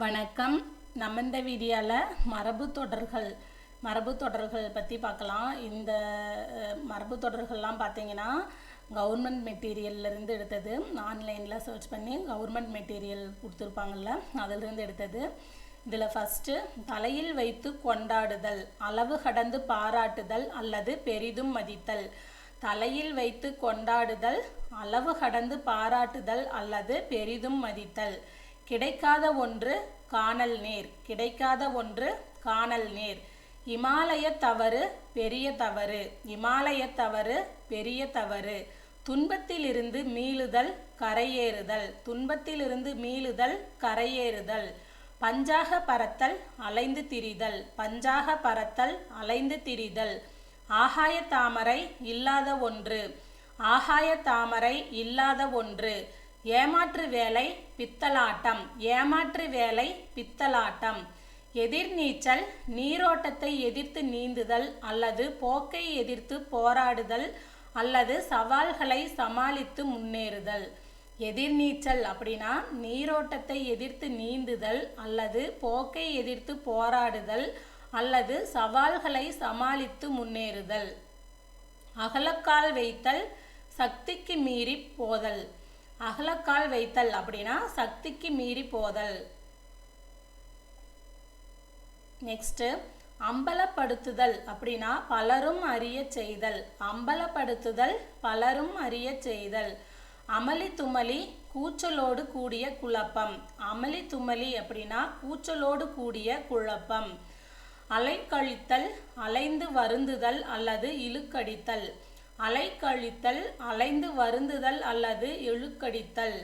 வணக்கம். நம்ம இந்த வீடியோவில் மரபு தொடர்கள் மரபு தொடர்கள் பற்றி பார்க்கலாம் இந்த மரபு தொடர்கள்லாம் பார்த்தீங்கன்னா கவர்மெண்ட் மெட்டீரியல்லேருந்து எடுத்தது. ஆன்லைனில் சர்ச் பண்ணி கவர்மெண்ட் மெட்டீரியல் கொடுத்துருப்பாங்கல்ல அதிலிருந்து எடுத்தது. இதில் ஃபஸ்ட்டு தலையில் வைத்து கொண்டாடுதல் அளவு கடந்து பாராட்டுதல் அல்லது பெரிதும் மதித்தல். தலையில் வைத்து கொண்டாடுதல் அளவு கடந்து பாராட்டுதல் அல்லது பெரிதும் மதித்தல். கிடைக்காத ஒன்று காணல் நீர். கிடைக்காத ஒன்று காணல் நீர். இமாலய தவறு பெரிய தவறு. இமாலய தவறு பெரிய தவறு. துன்பத்திலிருந்து மீளுதல் கரையேறுதல். துன்பத்திலிருந்து மீளுதல் கரையேறுதல். பஞ்சாக பறத்தல் அலைந்து திரிதல். பஞ்சாக பறத்தல் அலைந்து திரிதல். ஆகாய தாமரை இல்லாத ஒன்று. ஆகாய தாமரை இல்லாத ஒன்று. ஏமாற்று வேலை பித்தலாட்டம். ஏமாற்று வேலை பித்தலாட்டம். எதிர்நீச்சல் நீரோட்டத்தை எதிர்த்து நீந்துதல் அல்லது போக்கை எதிர்த்து போராடுதல் அல்லது சவால்களை சமாளித்து முன்னேறுதல். எதிர்நீச்சல் அப்படின்னா நீரோட்டத்தை எதிர்த்து நீந்துதல் அல்லது போக்கை எதிர்த்து போராடுதல் அல்லது சவால்களை சமாளித்து முன்னேறுதல். அகலக்கால் வைத்தல் சக்திக்கு மீறி போதல். அகலக்கால் வைத்தல் அப்படின்னா சக்திக்கு மீறி போதல். நெக்ஸ்ட்டு அம்பலப்படுத்துதல் அப்படின்னா பலரும் அறிய செய்தல். அம்பலப்படுத்துதல் பலரும் அறிய செய்தல். அமளி துமளி கூச்சலோடு கூடிய குழப்பம். அமளி துமளி அப்படின்னா கூச்சலோடு கூடிய குழப்பம். அலைக்கழித்தல் அலைந்து வருந்துதல் அல்லது இழுக்கடித்தல். அலைக்கழித்தல் அலைந்து வருந்துதல் அல்லது இழுக்கடித்தல்.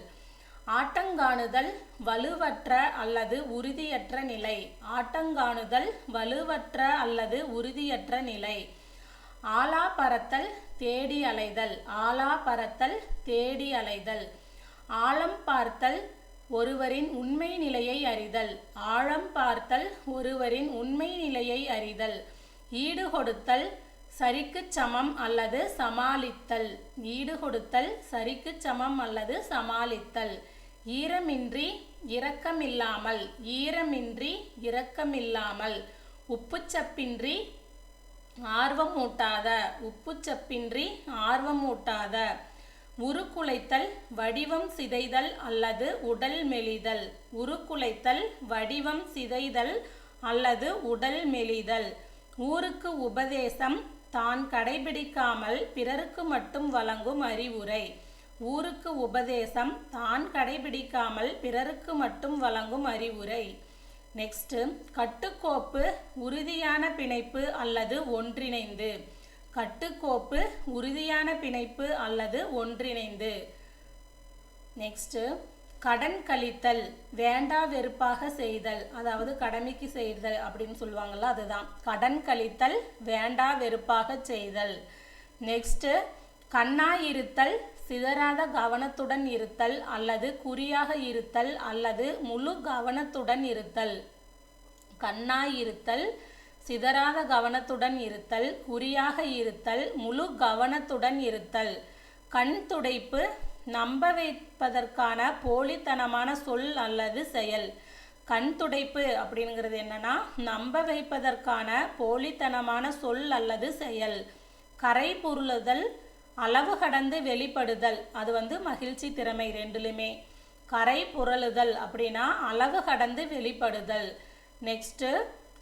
ஆட்டங்காணுதல் வலுவற்ற அல்லது உறுதியற்ற நிலை. ஆட்டங்காணுதல் வலுவற்ற அல்லது உறுதியற்ற நிலை. ஆலா பறத்தல் தேடி அலைதல் ஆலா பறத்தல் தேடி அலைதல் ஆழம் பார்த்தல் ஒருவரின் உண்மை நிலையை அறிதல். ஆழம் பார்த்தல் ஒருவரின் உண்மை நிலையை அறிதல். ஈடுகொடுத்தல் சரிக்கு சரிக்குச் சமம் அல்லது சமாளித்தல். ஈடு கொடுத்தல் சரிக்குச் சமம் அல்லது சமாளித்தல். ஈரமின்றி இரக்கமில்லாமல். ஈரமின்றி இரக்கமில்லாமல். உப்புச்சப்பின்றி ஆர்வமூட்டாத. உப்புச்சப்பின்றி ஆர்வமூட்டாத. உருக்குலைத்தல் வடிவம் சிதைதல் அல்லது உடல் மெலிதல். உருக்குலைத்தல் வடிவம் சிதைதல் அல்லது உடல் மெலிதல். ஊருக்கு உபதேசம் தான் கடைபிடிக்காமல் பிறருக்கு மட்டும் வழங்கும் அறிவுரை. ஊருக்கு உபதேசம் தான் கடைபிடிக்காமல் பிறருக்கு மட்டும் வழங்கும் அறிவுரை. நெக்ஸ்ட் கட்டுக்கோப்பு உறுதியான பிணைப்பு அல்லது ஒன்றிணைந்து. கட்டுக்கோப்பு உறுதியான பிணைப்பு அல்லது ஒன்றிணைந்து. நெக்ஸ்ட்டு கடன் கழித்தல் வேண்டா வெறுப்பாக செய்தல் அதாவது கடமைக்கு செய்தல் அப்படின்னு சொல்லுவாங்கள்ல அதுதான். கடன் கழித்தல் வேண்டா வெறுப்பாக செய்தல். நெக்ஸ்ட்டு கண்ணாய் இருத்தல் சிதறாத கவனத்துடன் இருத்தல் அல்லது குறியாக இருத்தல் அல்லது முழு கவனத்துடன் இருத்தல். கண்ணாய் இருத்தல் சிதறாத கவனத்துடன் இருத்தல் குறியாக இருத்தல் முழு கவனத்துடன் இருத்தல். கண் துடைப்பு நம்ப வைப்பதற்கான போலித்தனமான சொல் அல்லது செயல். கண் துடைப்பு அப்படிங்கிறது என்னன்னா நம்ப வைப்பதற்கான போலித்தனமான சொல் அல்லது செயல். கரை பொருளுதல் அளவு கடந்து வெளிப்படுதல் அது வந்து மகிழ்ச்சி திறமை ரெண்டுலுமே. கரை புரளுதல் அப்படின்னா அளவு கடந்து வெளிப்படுதல். நெக்ஸ்ட்டு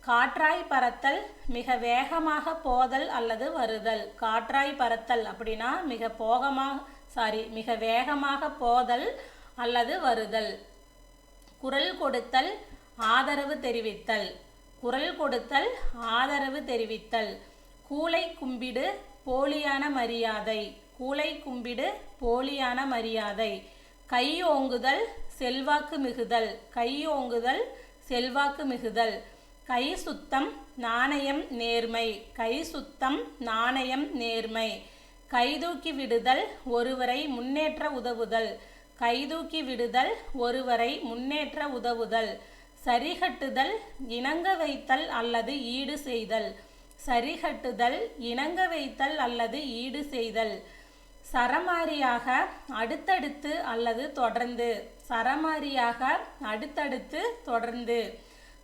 காற்றாய் பறத்தல் மிக வேகமாக போதல் அல்லது வருதல். காற்றாய் பறத்தல் அப்படின்னா மிக போகமாக சாரி மிக வேகமாக போதல் அல்லது வருதல். குரல் கொடுத்தல் ஆதரவு தெரிவித்தல். குரல் கொடுத்தல் ஆதரவு தெரிவித்தல். கூலை கும்பிடு போலியான மரியாதை. கூலை கும்பிடு போலியான மரியாதை. கை ஓங்குதல் செல்வாக்கு மிகுதல். கை ஓங்குதல் செல்வாக்கு மிகுதல். கை சுத்தம் நாணயம் நேர்மை. கை சுத்தம் நாணயம் நேர்மை. கைதூக்கி விடுதல் ஒருவரை முன்னேற்ற உதவுதல். கைதூக்கி விடுதல் ஒருவரை முன்னேற்ற உதவுதல். சரிகட்டுதல் இணங்க வைத்தல் அல்லது ஈடு செய்தல். சரிகட்டுதல் இணங்க வைத்தல் அல்லது ஈடு செய்தல். சரமாரியாக அடுத்தடுத்து அல்லது தொடர்ந்து. சரமாரியாக அடுத்தடுத்து தொடர்ந்து.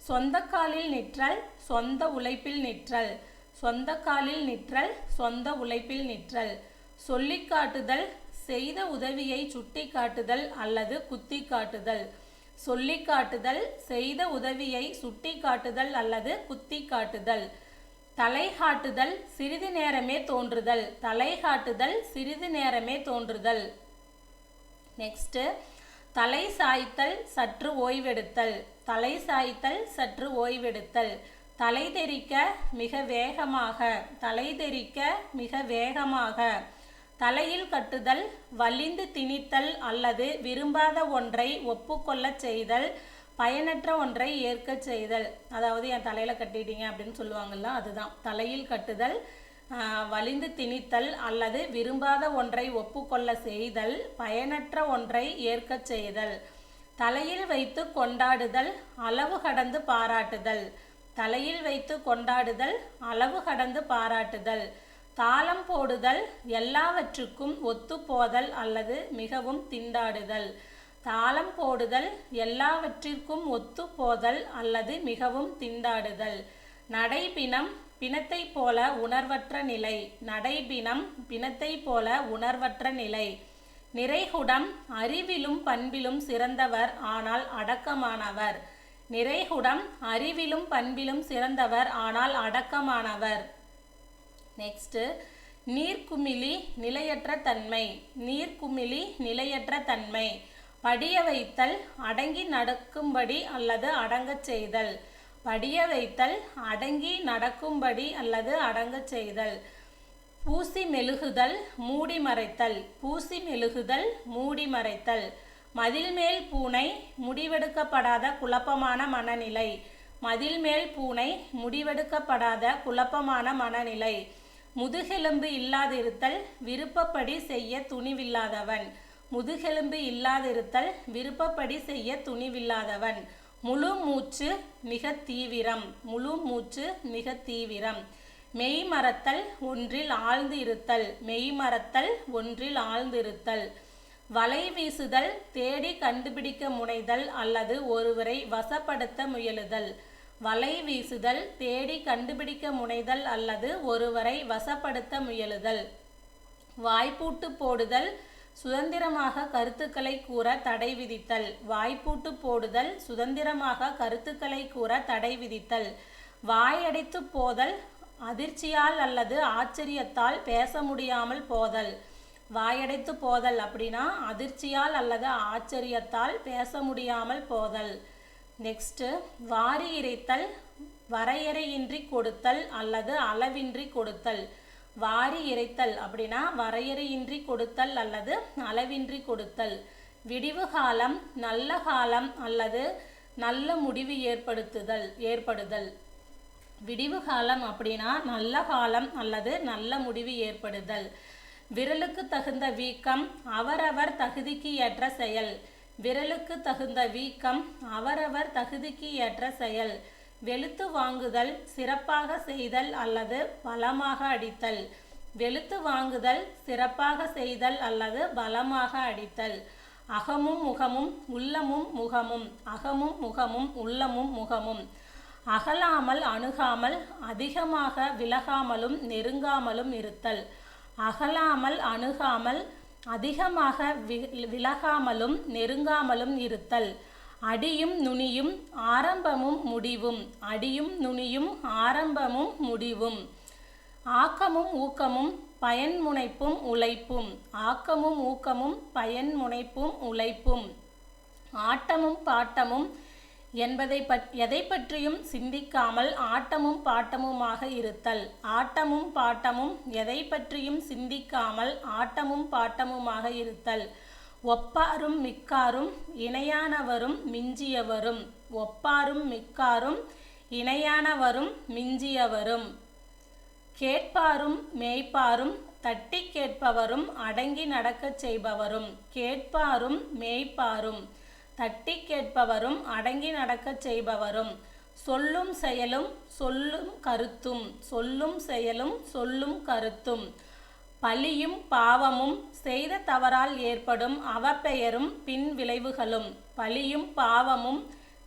சொந்த காலில் நிற்றல் சொந்த உழைப்பில் நிற்றல். சொந்த காலில் நிற்றல் சொந்த உழைப்பில் நிற்றல். சொல்லி காட்டுதல் செய்த உதவியை சுட்டி காட்டுதல் அல்லது குத்தி காட்டுதல். சொல்லி காட்டுதல் செய்த உதவியை சுட்டி காட்டுதல் அல்லது குத்தி காட்டுதல். தலை காட்டுதல் சிறிது நேரமே தோன்றுதல். தலை காட்டுதல் சிறிது நேரமே தோன்றுதல். நெக்ஸ்ட்டு தலை சாய்த்தல் சற்று ஓய்வெடுத்தல். தலை சாய்த்தல் சற்று ஓய்வெடுத்தல். தலைதெறிக்க மிக வேகமாக தலை தெறிக்க மிக வேகமாக. தலையில் கட்டுதல் வலிந்து திணித்தல் அல்லது விரும்பாத ஒன்றை ஒப்புக்கொள்ளச் செய்தல் பயனற்ற ஒன்றை ஏற்கச் செய்தல். அதாவது என் தலையில் கட்டிட்டீங்க அப்படின்னு சொல்லுவாங்கல்ல அதுதான். தலையில் கட்டுதல் வலிந்து திணித்தல் அல்லது விரும்பாத ஒன்றை ஒப்புக்கொள்ள செய்தல் பயனற்ற ஒன்றை ஏற்கச் செய்தல். தலையில் வைத்து கொண்டாடுதல் அளவு கடந்து பாராட்டுதல். தலையில் வைத்து கொண்டாடுதல் அளவு கடந்து பாராட்டுதல் தாளம் போடுதல் எல்லாவற்றுக்கும் ஒத்துப்போதல் அல்லது மிகவும் திண்டாடுதல். தாளம் போடுதல் எல்லாவற்றிற்கும் ஒத்துப்போதல் அல்லது மிகவும் திண்டாடுதல். நடைபினம் பிணத்தை போல உணர்வற்ற நிலை. நடைபினம் பிணத்தை போல உணர்வற்ற நிலை. நிறைகுடம் அறிவிலும் பண்பிலும் சிறந்தவர் ஆனால் அடக்கமானவர். நிறைகுடம் அறிவிலும் பண்பிலும் சிறந்தவர் ஆனால் அடக்கமானவர். நெக்ஸ்ட்டு நீர்க்குமிழி நிலையற்ற தன்மை. நீர்க்குமிழி நிலையற்ற தன்மை. படிய வைத்தல் அடங்கி நடக்கும்படி அல்லது அடங்கச் செய்தல். படிய வைத்தல் அடங்கி நடக்கும்படி அல்லது அடங்கச் செய்தல். பூசி மெழுகுதல் மூடி மறைத்தல். பூசி மெழுகுதல் மூடி மறைத்தல். மதில் மேல் பூனை முடிவெடுக்கப்படாத குழப்பமான மனநிலை. மதில் மேல் பூனை முடிவெடுக்கப்படாத குழப்பமான மனநிலை. முதுகெலும்பு இல்லாதிருத்தல் விருப்பப்படி செய்ய துணிவில்லாதவன். முதுகெலும்பு இல்லாதிருத்தல் விருப்பப்படி செய்ய துணிவில்லாதவன். முழு மூச்சு மிக தீவிரம். முழு மூச்சு மிக தீவிரம். மெய்மறத்தல் ஒன்றில் ஆழ்ந்து இருத்தல் மெய்மறத்தல் ஒன்றில் ஆழ்ந்து இருத்தல் வலை வீசுதல் தேடி கண்டுபிடிக்க முனைதல் அல்லது ஒருவரை வசப்படுத்த முயலுதல். வலை வீசுதல் தேடி கண்டுபிடிக்க முனைதல் அல்லது ஒருவரை வசப்படுத்த முயலுதல். வாய்ப்பூட்டு போடுதல் சுதந்திரமாக கருத்துக்களை கூற தடை விதித்தல். வாய்ப்பூட்டு போடுதல் சுதந்திரமாக கருத்துக்களை கூற தடை விதித்தல். வாயடைத்து போதல் அதிர்ச்சியால் அல்லது ஆச்சரியத்தால் பேச முடியாமல் போதல். வாயடைத்து போதல் அப்படின்னா அதிர்ச்சியால் அல்லது ஆச்சரியத்தால் பேச முடியாமல் போதல். நெக்ஸ்ட்டு வாரி இறைத்தல் வரையறையின்றி கொடுத்தல் அல்லது அளவின்றி கொடுத்தல். வாரி இறைத்தல் அப்படின்னா வரையறையின்றி கொடுத்தல் அல்லது அளவின்றி கொடுத்தல். விடிவு காலம் நல்ல காலம் அல்லது நல்ல முடிவு ஏற்படுத்துதல் ஏற்படுதல். விடிவு காலம் அப்படின்னா நல்ல காலம் அல்லது நல்ல முடிவு ஏற்படுதல். விரலுக்கு தகுந்த வீக்கம் அவரவர் தகுதிக்கு ஏற்ற செயல். விரலுக்கு தகுந்த வீக்கம் அவரவர் தகுதிக்கு ஏற்ற செயல். வெளுத்து வாங்குதல் சிறப்பாக செய்தல் அல்லது பலமாக அடித்தல். வெளுத்து வாங்குதல் சிறப்பாக செய்தல் அல்லது பலமாக அடித்தல். அகமும் முகமும் உள்ளமும் முகமும். அகமும் முகமும் உள்ளமும் முகமும். அகலாமல் அணுகாமல் அதிகமாக விலகாமலும் நெருங்காமலும் இருத்தல். அகலாமல் அணுகாமல் அதிகமாக விலகாமலும் நெருங்காமலும் இருத்தல். அடியும் நுனியும் ஆரம்பமும் முடிவும். அடியும் நுனியும் ஆரம்பமும் முடிவும். ஆக்கமும் ஊக்கமும் பயன்முனைப்பும் உழைப்பும். ஆக்கமும் ஊக்கமும் பயன்முனைப்பும் உழைப்பும். ஆட்டமும் பாட்டமும் என்பதை பற் எதை பற்றியும் சிந்திக்காமல் ஆட்டமும் பாட்டமுமாக இருத்தல். ஆட்டமும் பாட்டமும் எதை பற்றியும் சிந்திக்காமல் ஆட்டமும் பாட்டமுமாக இருத்தல். ஒப்பாரும் மிக்காரும் இணையானவரும் மிஞ்சியவரும். ஒப்பாரும் மிக்காரும் இணையானவரும் மிஞ்சியவரும். கேட்பாரும் மேய்ப்பாரும் தட்டி கேட்பவரும் அடங்கி நடக்கச் செய்பவரும். கேட்பாரும் மேய்ப்பாரும் தட்டி கேட்பவரும் அடங்கி நடக்கச் செய்பவரும். சொல்லும் செயலும் சொல்லும் கருத்தும் சொல்லும் செயலும் சொல்லும் கருத்தும். பழியும் பாவமும் செய்த தவறால் ஏற்படும் அவப்பெயரும் பின் விளைவுகளும். பழியும் பாவமும்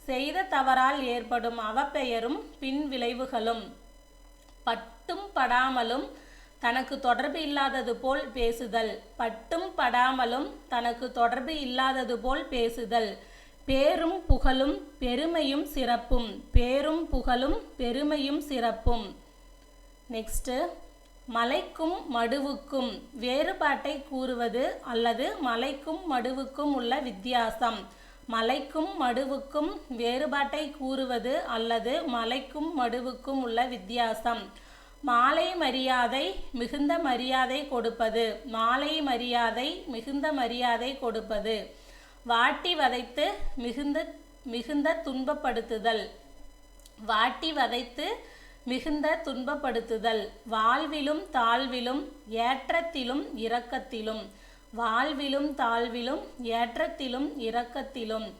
செய்த தவறால் ஏற்படும் அவப்பெயரும் பின் விளைவுகளும். பட்டும் படாமலும் தனக்கு தொடர்பு இல்லாதது போல் பேசுதல். பட்டும் படாமலும் தனக்கு தொடர்பு இல்லாதது போல் பேசுதல். பேரும் புகழும் பெருமையும் சிறப்பும். பேரும் புகழும் பெருமையும் சிறப்பும். நெக்ஸ்ட்டு மலைக்கும் மடுவுக்கும் வேறுபாட்டை கூறுவது அல்லது மலைக்கும் மடுவுக்கும் உள்ள வித்தியாசம். மலைக்கும் மடுவுக்கும் வேறுபாட்டை கூறுவது அல்லது மலைக்கும் மடுவுக்கும் உள்ள வித்தியாசம். மாலை மரியாதை மிகுந்த மரியாதை கொடுப்பது. மாலை மரியாதை மிகுந்த மரியாதை கொடுப்பது. வாட்டி வதைத்து மிகுந்த மிகுந்த துன்பப்படுத்துதல். வாட்டி வதைத்து மிகுந்த துன்பப்படுத்துதல். வாழ்விலும் தாழ்விலும் ஏற்றத்திலும் இரக்கத்திலும். வாழ்விலும் தாழ்விலும் ஏற்றத்திலும் இரக்கத்திலும்.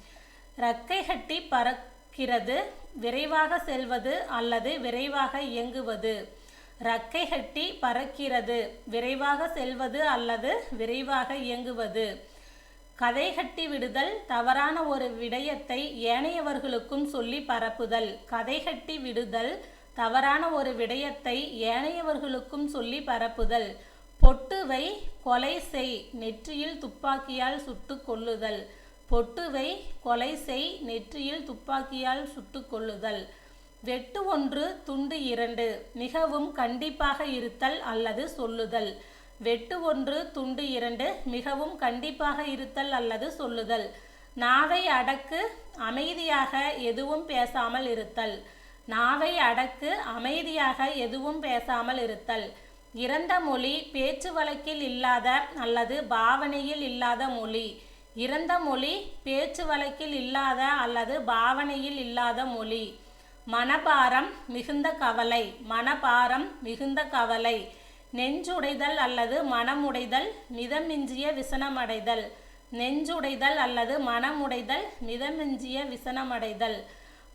இறக்கை கட்டி பறக்கிறது விரைவாக செல்வது அல்லது விரைவாக இயங்குவது. ரக்கை கட்டி பறக்கிறது. விரைவாக செல்வது அல்லது விரைவாக இயங்குவது. கதை கட்டி விடுதல் தவறான ஒரு விடயத்தை ஏனையவர்களுக்கும் சொல்லி பரப்புதல். கதை கட்டி விடுதல் தவறான ஒரு விடயத்தை ஏனையவர்களுக்கும் சொல்லி பரப்புதல். பொட்டுவை கொலை செய் நெற்றியில் துப்பாக்கியால் சுட்டு கொள்ளுதல் பொட்டுவை கொலை செய் நெற்றியில் துப்பாக்கியால் சுட்டு கொள்ளுதல் வெட்டு ஒன்று துண்டு இரண்டு. மிகவும் கண்டிப்பாக இருத்தல் அல்லது சொல்லுதல். வெட்டு ஒன்று துண்டு இரண்டு. மிகவும் கண்டிப்பாக இருத்தல் அல்லது சொல்லுதல். நாவை அடக்கு அமைதியாக எதுவும் பேசாமல் இருத்தல். நாவை அடக்கு அமைதியாக எதுவும் பேசாமல் இருத்தல். இறந்த மொழி பேச்சு வழக்கில் இல்லாத அல்லது பாவனையில் இல்லாத மொழி. இறந்த மொழி பேச்சு வழக்கில் இல்லாத அல்லது பாவனையில் இல்லாத மொழி. மனபாரம் மிகுந்த கவலை மனபாரம் மிகுந்த கவலை. நெஞ்சுடைதல் அல்லது மனமுடைதல் மிதமிஞ்சிய விசனமடைதல். நெஞ்சுடைதல் அல்லது மனமுடைதல் மிதமிஞ்சிய விசனமடைதல்.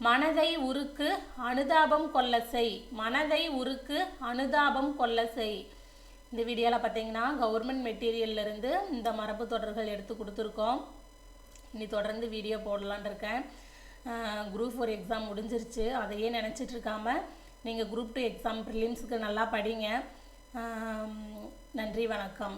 மனதை உருக்கு அனுதாபம் கொள்ள செய். மனதை உருக்கு அனுதாபம் கொள்ள செய். இந்த வீடியோவில் பார்த்தீங்கன்னா கவர்மெண்ட் மெட்டீரியல்லேருந்து இந்த மரபு தொடர்கள் எடுத்து கொடுத்துருக்கோம். இனி தொடர்ந்து வீடியோ போடலான் இருக்கேன். குரூப் ஃபோர் எக்ஸாம் முடிஞ்சிருச்சு. அதையே நினச்சிட்டு இருக்காமல் நீங்கள் குரூப் டூ எக்ஸாம் ப்ரிலிம்ஸுக்கு நல்லா படிங்க. நன்றி வணக்கம்.